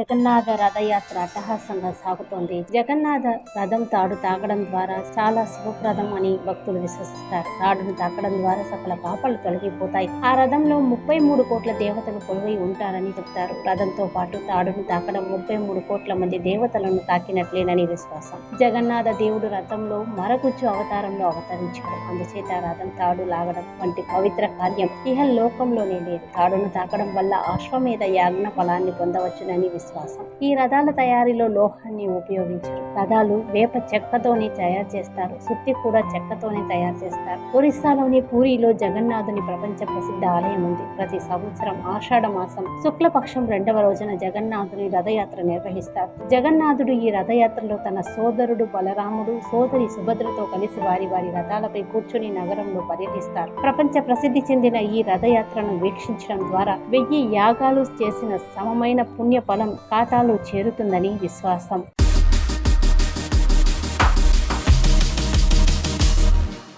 జగన్నాథ రథయాత్ర అట్టహాసంగా సాగుతోంది జగన్నాథ రథం తాడు తాగడం ద్వారా చాలా శుభప్రదం అని భక్తులు విశ్వసిస్తారు. తాడును తాకడం ద్వారా సకల పాపాలు తొలగిపోతాయి. ఆ రథంలో ముప్పై మూడు కోట్ల దేవతలు కొలువై ఉంటారని చెప్తారు. రథంతో పాటు తాడును తాకడం ముప్పై మూడు కోట్ల మంది దేవతలను తాకినట్లేనని విశ్వాసం. జగన్నాథ దేవుడు రథంలో మరగుచ్చు అవతారంలో అవతరించాడు. అందుచేత రథం తాడు లాగడం వంటి పవిత్ర కార్యం ఇహ లోకంలోనే లేదు. తాడును తాకడం వల్ల అశ్వమేధ యాజ్ఞ ఫలాన్ని పొందవచ్చునని విశ్వాసం ఈ రథాల తయారీలో లోహాన్ని ఉపయోగించరు. రథాలు వేప చెక్కతోనే తయారు చేస్తారు. సుత్తి కూడా చెక్కతోనే తయారు చేస్తారు. ఒరిస్సాలోని పూరిలో జగన్నాథుని ప్రపంచ ప్రసిద్ధ ఆలయం ఉంది. ప్రతి సంవత్సరం ఆషాఢ మాసం శుక్లపక్షం రెండవ రోజున జగన్నాథుని రథయాత్ర నిర్వహిస్తారు. జగన్నాథుడు ఈ రథయాత్రలో తన సోదరుడు బలరాముడు సోదరి సుభద్రతో కలిసి వారి వారి రథాలపై కూర్చుని నగరంలో పర్యటిస్తారు. ప్రపంచ ప్రసిద్ధి చెందిన ఈ రథయాత్రను వీక్షించడం ద్వారా వెయ్యి యాగాలు చేసిన సమమైన పుణ్య ఫలం ఖాతాలో చేరుతుందని విశ్వాసం.